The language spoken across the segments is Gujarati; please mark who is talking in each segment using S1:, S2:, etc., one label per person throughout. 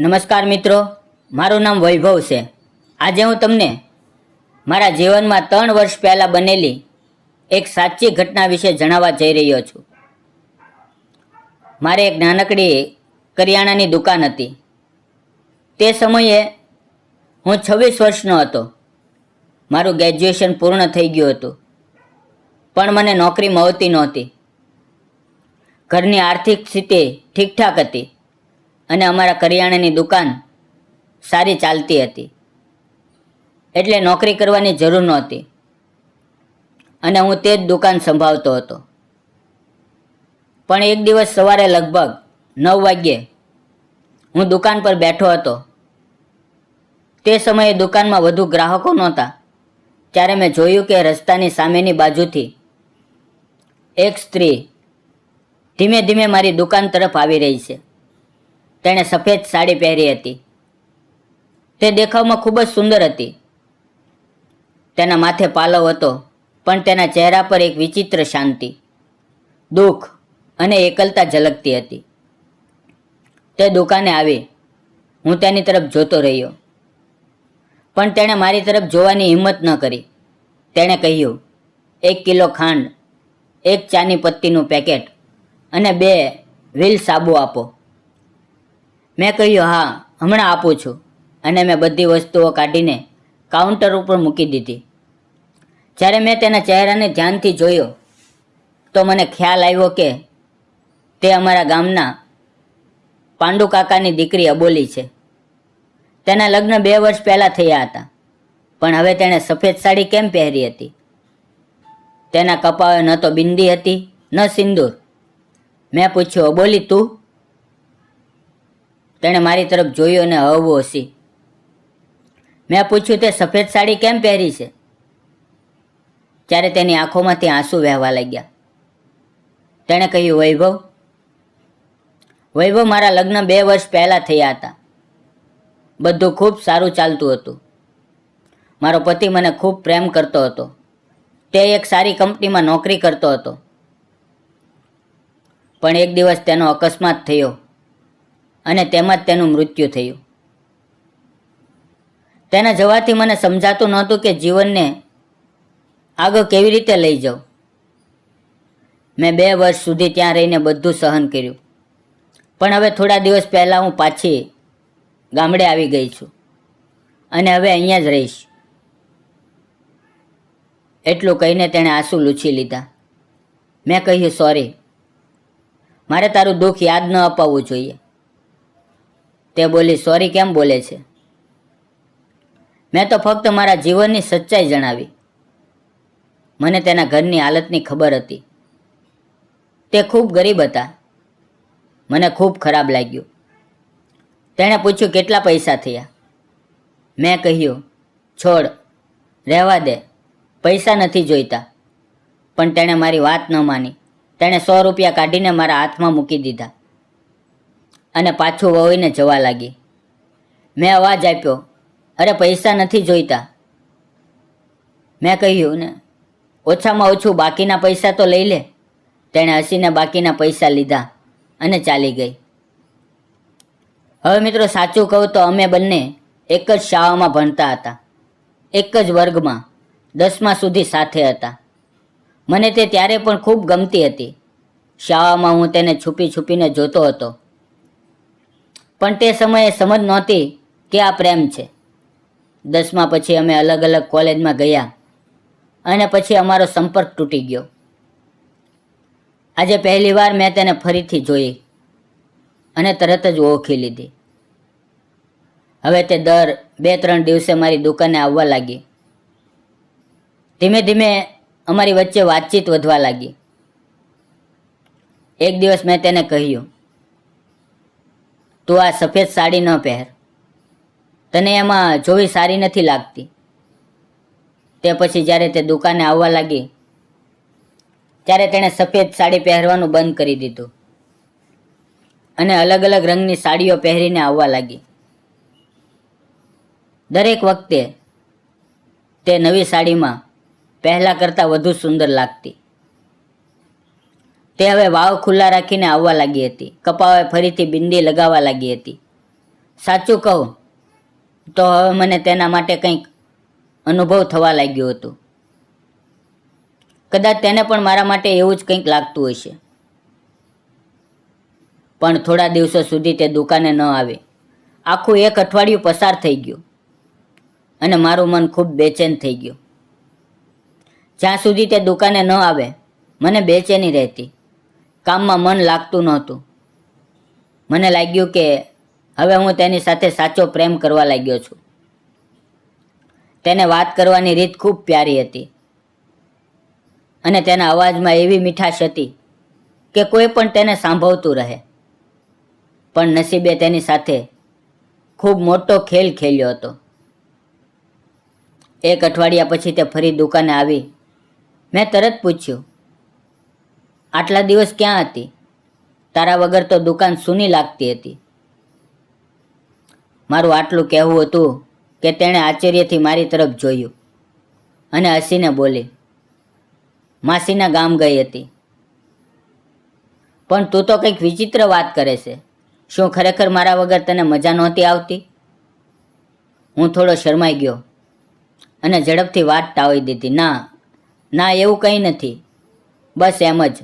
S1: નમસ્કાર મિત્રો, મારું નામ વૈભવ છે. આજે હું તમને મારા જીવનમાં ત્રણ વર્ષ પહેલાં બનેલી એક સાચી ઘટના વિશે જણાવવા જઈ રહ્યો છું. મારે એક નાનકડી કરિયાણાની દુકાન હતી. તે સમયે હું છવ્વીસ વર્ષનો હતો. મારું ગ્રેજ્યુએશન પૂર્ણ થઈ ગયું હતું. પણ મને નોકરી મળતી નહોતી. ઘરની આર્થિક સ્થિતિ ઠીકઠાક હતી. અને અમારા કરિયાણાની દુકાન સારી ચાલતી હતી. એટલે નોકરી કરવાની જરૂર નહોતી. અને હું તે જ દુકાન સંભાળતો હતો. પણ એક દિવસ સવારે લગભગ નવ વાગ્યે હું દુકાન પર બેઠો હતો. તે સમયે દુકાનમાં વધુ ગ્રાહકો નહોતા. ત્યારે મેં જોયું કે રસ્તાની સામેની બાજુથી એક સ્ત્રી ધીમે ધીમે મારી દુકાન તરફ આવી રહી છે. તેણે સફેદ સાડી પહેરી હતી. તે દેખાવમાં ખૂબ જ સુંદર હતી. તેના માથે પાલવ હતો, પણ તેના ચહેરા પર એક વિચિત્ર શાંતિ, દુઃખ અને એકલતા ઝલકતી હતી. તે દુકાને આવી, હું તેની તરફ જોતો રહ્યો. પણ તેણે મારી તરફ જોવાની હિંમત ન કરી. તેણે કહ્યું, એક કિલો ખાંડ, એક ચાની પત્તીનું પેકેટ અને બે વ્હીલ સાબુ આપો. મેં કહ્યું, હા, હમણાં આપું છું. અને મેં બધી વસ્તુઓ કાઢીને કાઉન્ટર ઉપર મૂકી દીધી. જ્યારે મેં તેના ચહેરાને ધ્યાનથી જોયો, તો મને ખ્યાલ આવ્યો કે તે અમારા ગામના પાંડુ કાકાની દીકરી અબોલી છે. તેના લગ્ન બે વર્ષ પહેલાં થયા હતા, પણ હવે તેણે સફેદ સાડી કેમ પહેરી હતી? તેના કપાળે ન તો બિંદી હતી, ન સિંદૂર. મેં પૂછ્યું, અબોલી, તું તેણે મારી તરફ જોયું અને હવો હસી. મેં પૂછ્યું, તે સફેદ સાડી કેમ પહેરી છે? ત્યારે તેની આંખોમાંથી આંસુ વહેવા લાગ્યા. તેણે કહ્યું, વૈભવ વૈભવ મારા લગ્ન બે વર્ષ પહેલાં થયા હતા. બધું ખૂબ સારું ચાલતું હતું. મારો પતિ મને ખૂબ પ્રેમ કરતો હતો. તે એક સારી કંપનીમાં નોકરી કરતો હતો. પણ એક દિવસ તેનો અકસ્માત થયો. અને તેમાં જ તેનું મૃત્યુ થયું. તેના જવાથી મને સમજાતું નહોતું કે જીવનને આગળ કેવી રીતે લઈ જાઉં મેં બે વર્ષ સુધી ત્યાં રહીને બધું સહન કર્યું. પણ હવે થોડા દિવસ પહેલાં હું પાછી ગામડે આવી ગઈ છું અને હવે અહીંયા જ રહીશ. એટલું કહીને તેણે આંસુ લૂછી લીધા. મેં કહ્યું, સોરી. મારે તારું દુઃખ યાદ ન અપાવવું જોઈએ. તે બોલી સોરી કેમ બોલે છે? મેં તો ફક્ત મારા જીવનની સચ્ચાઈ જણાવી. મને તેના ઘરની હાલતની ખબર હતી. તે ખૂબ ગરીબ હતા. મને ખૂબ ખરાબ લાગ્યું. તેણે પૂછ્યું, કેટલા પૈસા થયા? મેં કહ્યું, છોડ, રહેવા દે. પૈસા નથી જોઈતા. પણ તેણે મારી વાત ન માની. તેણે સો રૂપિયા કાઢીને મારા હાથમાં મૂકી દીધા. અને પાછું વળીને જવા લાગી. મેં અવાજ આપ્યો, અરે, પૈસા નથી જોઈતા. મેં કહ્યું, ને, ઓછામાં ઓછું બાકીના પૈસા તો લઈ લે. તેણે હસીને બાકીના પૈસા લીધા અને ચાલી ગઈ. હવે મિત્રો, સાચું કહું તો અમે બંને એક જ શાળામાં ભણતા હતા. એક જ વર્ગમાં, દસમા સુધી સાથે હતા. મને તે ત્યારે પણ ખૂબ ગમતી હતી. શાળામાં હું તેને છુપી છુપીને જોતો હતો. પણ તે સમયે સમજ નહોતી કે આ પ્રેમ છે. દસમા પછી અમે અલગ અલગ કોલેજમાં ગયા અને પછી અમારો સંપર્ક તૂટી ગયો. આજે પહેલી વાર મેં તેને ફરીથી જોઈ અને તરત જ ઓળખી લીધી. હવે તે દર બે ત્રણ દિવસે મારી દુકાને આવવા લાગી. ધીમે ધીમે અમારી વચ્ચે વાતચીત વધવા લાગી. એક દિવસ મેં તેને કહ્યું તું આ સફેદ સાડી ન પહેર. તને એમાં જોવી સારી નથી લાગતી. તે પછી જ્યારે તે દુકાને આવવા લાગી, ત્યારે તેણે સફેદ સાડી પહેરવાનું બંધ કરી દીધું. અને અલગ અલગ રંગની સાડીઓ પહેરીને આવવા લાગી. દરેક વખતે તે નવી સાડીમાં પહેલાં કરતાં વધુ સુંદર લાગતી. તે હવે વાવ ખુલ્લા રાખીને આવવા લાગી હતી. કપાવે ફરીથી બિંદી લગાવવા લાગી હતી. સાચું કહું, તો હવે મને તેના માટે કંઈક અનુભવ થવા લાગ્યું હતું. કદાચ તેને પણ મારા માટે એવું જ કંઈક લાગતું હશે. પણ થોડા દિવસો સુધી તે દુકાને ન આવે. આખું એક અઠવાડિયું પસાર થઈ ગયું. અને મારું મન ખૂબ બેચેન થઈ ગયું. જ્યાં સુધી તે દુકાને ન આવે, મને બેચેની રહેતી. કામમાં મન લાગતું નહોતું. મને લાગ્યું કે હવે હું તેની સાથે સાચો પ્રેમ કરવા લાગ્યો છું. તેને વાત કરવાની રીત ખૂબ પ્યારી હતી. અને તેના અવાજમાં એવી મીઠાશ હતી કે કોઈ પણ તેને સાંભળતું રહે. પણ નસીબે તેની સાથે ખૂબ મોટો ખેલ ખેલ્યો હતો. એક અઠવાડિયા પછી તે ફરી દુકાને આવી. મેં તરત પૂછ્યું આટલા દિવસ ક્યાં હતી? તારા વગર તો દુકાન સૂની લાગતી હતી. મારું આટલું કહેવું હતું કે તેણે આશ્ચર્યથી મારી તરફ જોયું અને હસીને બોલી, માસીના ગામ ગઈ હતી. પણ તું તો કંઈક વિચિત્ર વાત કરે છે. શું ખરેખર મારા વગર તને મજા નહોતી આવતી? હું થોડો શરમાઈ ગયો અને ઝડપથી વાત ટાળી દીધી, ના ના, એવું કંઈ નથી. બસ એમ જ.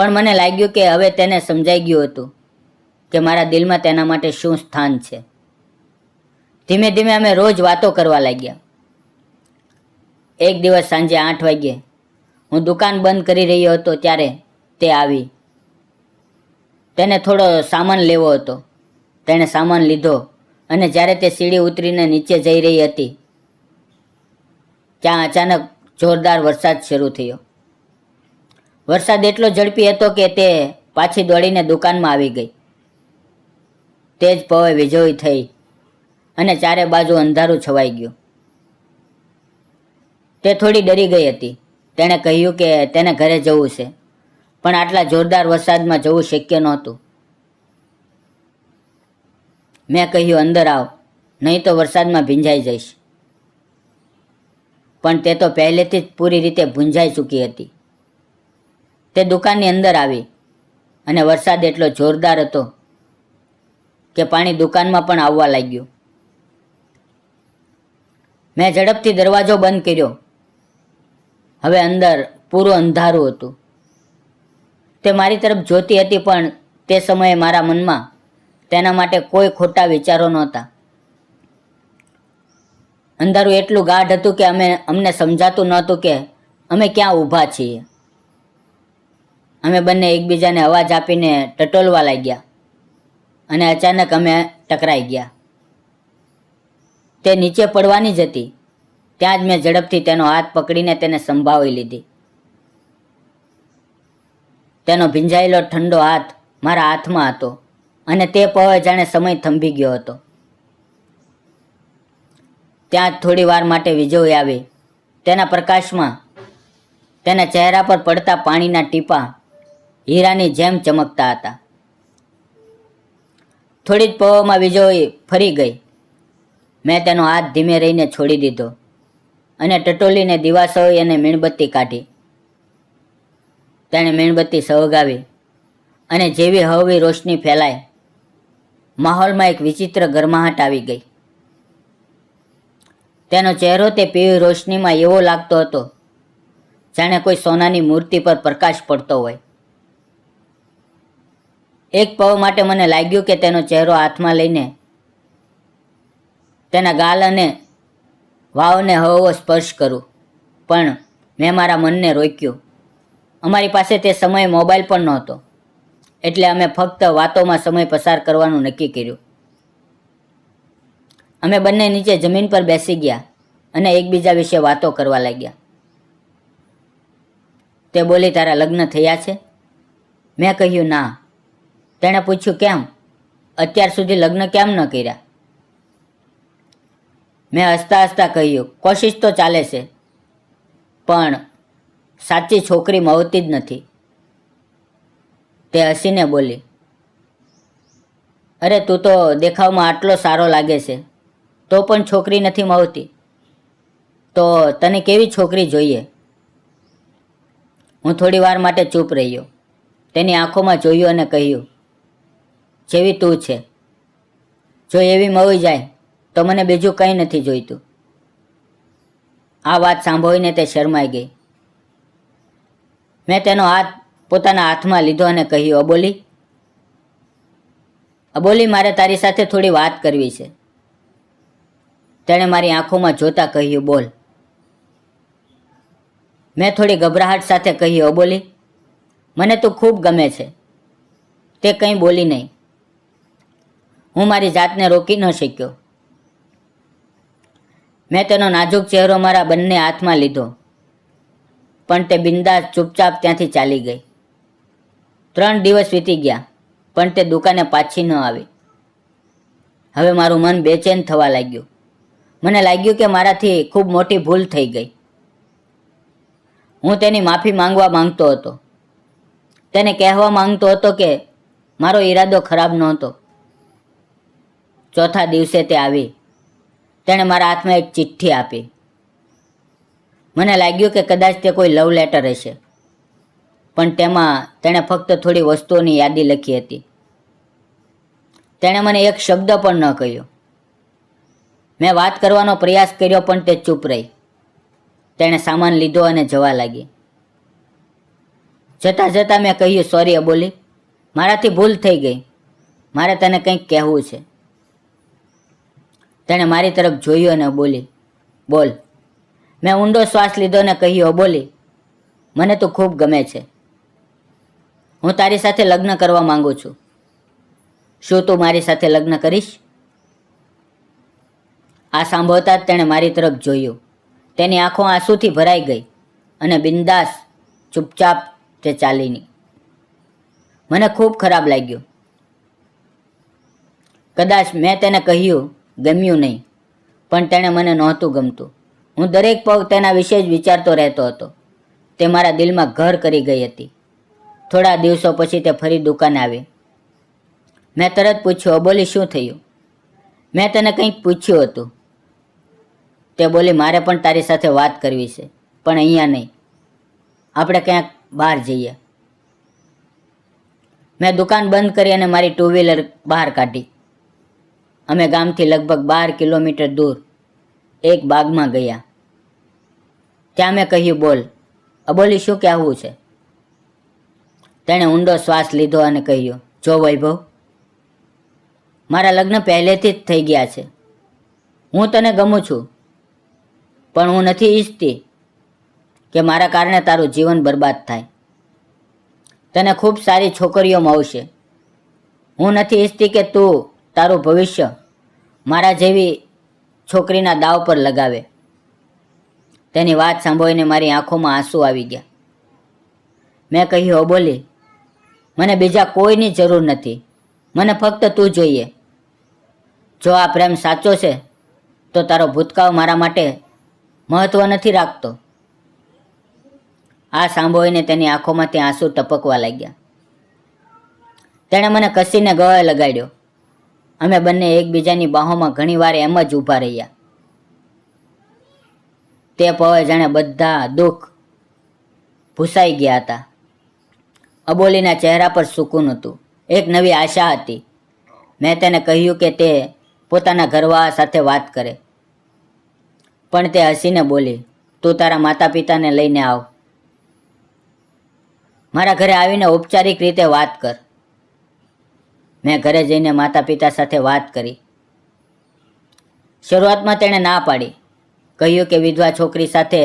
S1: પણ મને લાગ્યું કે હવે તેને સમજાઈ ગયું હતું કે મારા દિલમાં તેના માટે શું સ્થાન છે. ધીમે ધીમે અમે રોજ વાતો કરવા લાગ્યા. એક દિવસ સાંજે આઠ વાગ્યે હું દુકાન બંધ કરી રહ્યો હતો ત્યારે તે આવી. તેને થોડો સામાન લેવો હતો. તેણે સામાન લીધો અને જ્યારે તે સીડી ઉતરીને નીચે જઈ રહી હતી, ત્યાં અચાનક જોરદાર વરસાદ શરૂ થયો. વરસાદ એટલો ઝડપી હતો કે તે પાછી દોડીને દુકાનમાં આવી ગઈ. તે જ પવે વીજળી થઈ અને ચારે બાજુ અંધારું છવાઈ ગયું. તે થોડી ડરી ગઈ હતી. તેણે કહ્યું કે તેને ઘરે જવું છે, પણ આટલા જોરદાર વરસાદમાં જવું શક્ય નહોતું. મેં કહ્યું, અંદર આવ, નહીં તો વરસાદમાં ભીંજાઈ જઈશ. પણ તે તો પહેલેથી જ પૂરી રીતે ભૂંજાઈ ચૂકી હતી. તે દુકાનની અંદર આવી. અને વરસાદ એટલો જોરદાર હતો કે પાણી દુકાનમાં પણ આવવા લાગ્યું. મેં ઝડપથી દરવાજો બંધ કર્યો. હવે અંદર પૂરું અંધારું હતું. તે મારી તરફ જોતી હતી પણ તે સમયે મારા મનમાં તેના માટે કોઈ ખોટા વિચારો નહોતા. અંધારું એટલું ગાઢ હતું કે અમે અમને સમજાતું નહોતું કે અમે ક્યાં ઊભા છીએ. અમે બંને એકબીજાને અવાજ આપીને ટટોલવા લાગ્યા. અને અચાનક અમે ટકરાઈ ગયા. તે નીચે પડવાની જ હતી. ત્યાં જ મેં ઝડપથી તેનો હાથ પકડીને તેને સંભાળી લીધી. તેનો ભીંજાયેલો ઠંડો હાથ મારા હાથમાં હતો અને તે પવે જાણે સમય થંભી ગયો હતો. ત્યાં જ થોડી વાર માટે વીજળી આવી. તેના પ્રકાશમાં તેના ચહેરા પર પડતા પાણીના ટીપા હીરાની જેમ ચમકતા હતા. થોડી જ પવામાં વીજળી ફરી ગઈ. મેં તેનો હાથ ધીમે રહીને છોડી દીધો અને ટટોલીને દિવાસોઈ અને મીણબત્તી કાઢી. તેણે મીણબત્તી સળગાવી અને જેવી હળવી રોશની ફેલાય માહોલમાં એક વિચિત્ર ગરમાહટ આવી ગઈ. તેનો ચહેરો તે પીળી રોશનીમાં એવો લાગતો હતો, જાણે કોઈ સોનાની મૂર્તિ પર પ્રકાશ પડતો હોય. એક પવ માટે મને લાગ્યું કે તેનો ચહેરો હાથમાં લઈને તેના ગાલ અને વાવને હવો સ્પર્શ કરું. પણ મેં મારા મનને રોક્યું. અમારી પાસે તે સમયે મોબાઈલ પણ નહોતો. એટલે અમે ફક્ત વાતોમાં સમય પસાર કરવાનું નક્કી કર્યું. અમે બંને નીચે જમીન પર બેસી ગયા અને એકબીજા વિશે વાતો કરવા લાગ્યા. તે બોલી, તારા લગ્ન થયા છે? મેં કહ્યું, ના. તેણે પૂછ્યું, કેમ? અત્યાર સુધી લગ્ન કેમ ન કર્યા? મેં હસતા હસતા કહ્યું, કોશિશ તો ચાલે છે, પણ સાચી છોકરી મળતી જ નથી. તે હસીને બોલી, અરે, તું તો દેખાવમાં આટલો સારો લાગે છે, તો પણ છોકરી નથી મળતી. તો તને કેવી છોકરી જોઈએ? હું થોડી વાર માટે ચૂપ રહ્યો, તેની આંખોમાં જોયું અને કહ્યું જેવી તું છે. જો એવી મળી જાય, તો મને બીજું કંઈ નથી જોઈતું. આ વાત સાંભળીને તે શરમાઈ ગઈ. મેં તેનો હાથ પોતાના હાથમાં લીધો અને કહ્યું, અબોલી અબોલી, મારે તારી સાથે થોડી વાત કરવી છે. તેણે મારી આંખોમાં જોતા કહ્યું, બોલ. મેં થોડી ગભરાહટ સાથે કહ્યું, અબોલી, મને તું ખૂબ ગમે છે. તે કંઈ બોલી નહીં. હું મારી જાતને રોકી ન શક્યો. મેં તેનો નાજુક ચહેરો મારા બંને હાથમાં લીધો. પણ તે બિંદાસ ચૂપચાપ ત્યાંથી ચાલી ગઈ. ત્રણ દિવસ વીતી ગયા, પણ તે દુકાને પાછી ન આવી. હવે મારું મન બેચેન થવા લાગ્યું. મને લાગ્યું કે મારાથી ખૂબ મોટી ભૂલ થઈ ગઈ. હું તેની માફી માંગવા માંગતો હતો. તેને કહેવા માંગતો હતો કે મારો ઈરાદો ખરાબ નહોતો. ચોથા દિવસે તે આવી. તેણે મારા હાથમાં એક ચિઠ્ઠી આપી. મને લાગ્યું કે કદાચ તે કોઈ લવ લેટર હશે. પણ તેમાં તેણે ફક્ત થોડી વસ્તુઓની યાદી લખી હતી. તેણે મને એક શબ્દ પણ ન કહ્યો. મેં વાત કરવાનો પ્રયાસ કર્યો, પણ તે ચૂપ રહી. તેણે સામાન લીધો અને જવા લાગી. જતાં જતાં મેં કહ્યું સોરી અબોલી. મારાથી ભૂલ થઈ ગઈ. મારે તને કંઈક કહેવું છે. તેણે મારી તરફ જોયું અને બોલી, બોલ. મેં ઊંડો શ્વાસ લીધો અને કહ્યું બોલી. મને તું ખૂબ ગમે છે. હું તારી સાથે લગ્ન કરવા માંગુ છું. શું તું મારી સાથે લગ્ન કરીશ? આ સાંભળતા જ તેણે મારી તરફ જોયું. તેની આંખો આંસુથી ભરાઈ ગઈ અને બિંદાસ ચૂપચાપ તે ચાલીની મને ખૂબ ખરાબ લાગ્યું. કદાચ મેં તેને કહ્યું ગમ્યું નહીં. પણ તેણે મને નહોતું ગમતું. હું દરેક પગ તેના વિશે જ વિચારતો રહેતો હતો. તે મારા દિલમાં ઘર કરી ગઈ હતી. થોડા દિવસો પછી તે ફરી દુકાને આવી. મેં તરત પૂછ્યું, અબોલી, શું થયું? મેં તને કંઈક પૂછ્યું હતું. તે બોલી, મારે પણ તારી સાથે વાત કરવી છે, પણ અહીંયા નહીં. આપણે ક્યાંક બહાર જઈએ. મેં દુકાન બંધ કરી અને મારી ટુ વ્હીલર બહાર કાઢી. અમે ગામથી લગભગ બાર કિલોમીટર દૂર એક બાગમાં ગયા. ત્યાં મેં કહ્યું, બોલ, અબોલી શું કહેવું છે? તેણે ઊંડો શ્વાસ લીધો અને કહ્યું, જો વૈભવ, મારા લગ્ન પહેલેથી જ થઈ ગયા છે. હું તને ગમું છું, પણ હું નથી ઈચ્છતી કે મારા કારણે તારું જીવન બરબાદ થાય. તને ખૂબ સારી છોકરીઓ મળશે હું નથી ઈચ્છતી કે તું તારું ભવિષ્ય મારા જેવી છોકરીના દાવ પર લગાવે. તેની વાત સાંભળીને મારી આંખોમાં આંસુ આવી ગયા. મેં કહ્યું બોલી, મને બીજા કોઈની જરૂર નથી. મને ફક્ત તું જોઈએ. જો આ પ્રેમ સાચો છે, તો તારો ભૂતકાળ મારા માટે મહત્વ નથી રાખતો. આ સાંભળીને તેની આંખોમાંથી આંસુ ટપકવા લાગ્યા. તેણે મને કસીને ગળે લગાડ્યો. અમે બંને એકબીજાની બાહોમાં ઘણીવાર એમ જ ઊભા રહ્યા. તે પવે જાણે બધા દુઃખ ભૂસાઈ ગયા હતા. અબોલીના ચહેરા પર સુકૂન હતું. એક નવી આશા હતી. મેં તેને કહ્યું કે તે પોતાના ઘરવાળા સાથે વાત કરે. પણ તે હસીને બોલી, તું તારા માતા પિતાને લઈને આવ. મારા ઘરે આવીને ઔપચારિક રીતે વાત કર. મેં ઘરે જઈને માતા પિતા સાથે વાત કરી. શરૂઆતમાં તેણે ના પાડી. કહ્યું કે વિધવા છોકરી સાથે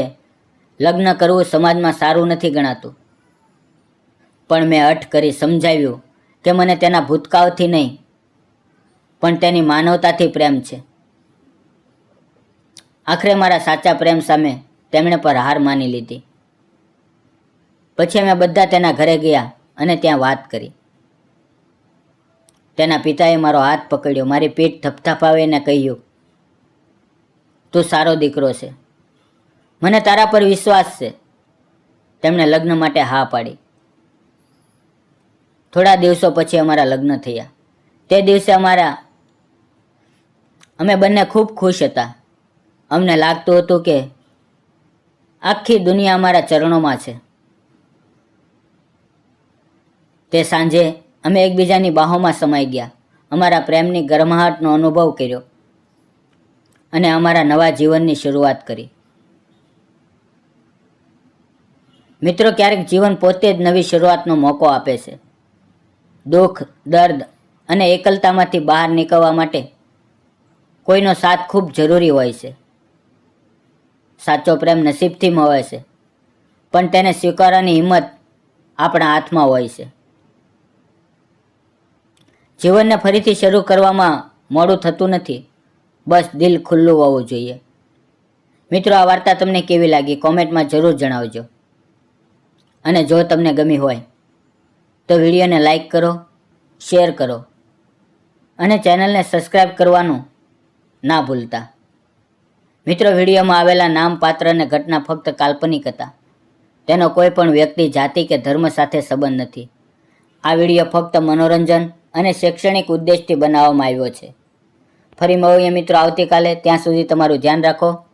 S1: લગ્ન કરવું સમાજમાં સારું નથી ગણાતું. પણ મેં અઠ કરી સમજાવ્યું કે મને તેના ભૂતકાળથી નહીં, પણ તેની માનવતાથી પ્રેમ છે. આખરે મારા સાચા પ્રેમ સામે તેમણે પર હાર માની લીધી. પછી અમે બધા તેના ઘરે ગયા અને ત્યાં વાત કરી. તેના પિતાએ મારો હાથ પકડ્યો. મારી પીઠ થપથપાવીને કહ્યું, તું સારો દીકરો છે. મને તારા પર વિશ્વાસ છે. તેમણે લગ્ન માટે હા પાડી. થોડા દિવસો પછી અમારા લગ્ન થયા. તે દિવસે અમારા, અમે બંને ખૂબ ખુશ હતા. અમને લાગતું હતું કે આખી દુનિયા અમારા ચરણોમાં છે. તે સાંજે અમે એકબીજાની બાહોમાં સમાઈ ગયા. અમારા પ્રેમની ગરમાહટનો અનુભવ કર્યો અને અમારા નવા જીવનની શરૂઆત કરી. મિત્રો, ક્યારેક જીવન પોતે જ નવી શરૂઆતનો મોકો આપે છે. દુઃખ, દર્દ અને એકલતામાંથી બહાર નીકળવા માટે કોઈનો સાથ ખૂબ જરૂરી હોય છે. સાચો પ્રેમ નસીબથી મળે છે, પણ તેને સ્વીકારવાની હિંમત આપણા હાથમાં હોય છે. જીવનને ફરીથી શરૂ કરવામાં મોડું થતું નથી. બસ દિલ ખુલ્લું હોવું જોઈએ. મિત્રો, આ વાર્તા તમને કેવી લાગી? કોમેન્ટમાં જરૂર જણાવજો. અને જો તમને ગમી હોય, તો વિડીયોને લાઈક કરો, શેર કરો. અને ચેનલને સબસ્ક્રાઈબ કરવાનું ના ભૂલતા. મિત્રો, વિડીયોમાં આવેલા નામ, પાત્ર અને ઘટના ફક્ત કાલ્પનિક હતા. તેનો કોઈ પણ વ્યક્તિ, જાતિ કે ધર્મ સાથે સંબંધ નથી. આ વીડિયો ફક્ત મનોરંજન અને શૈક્ષણિક ઉદ્દેશથી બનાવવામાં આવ્યો છે. ફરી મળીએ મિત્રો આવતીકાલે. ત્યાં સુધી તમારું ધ્યાન રાખો.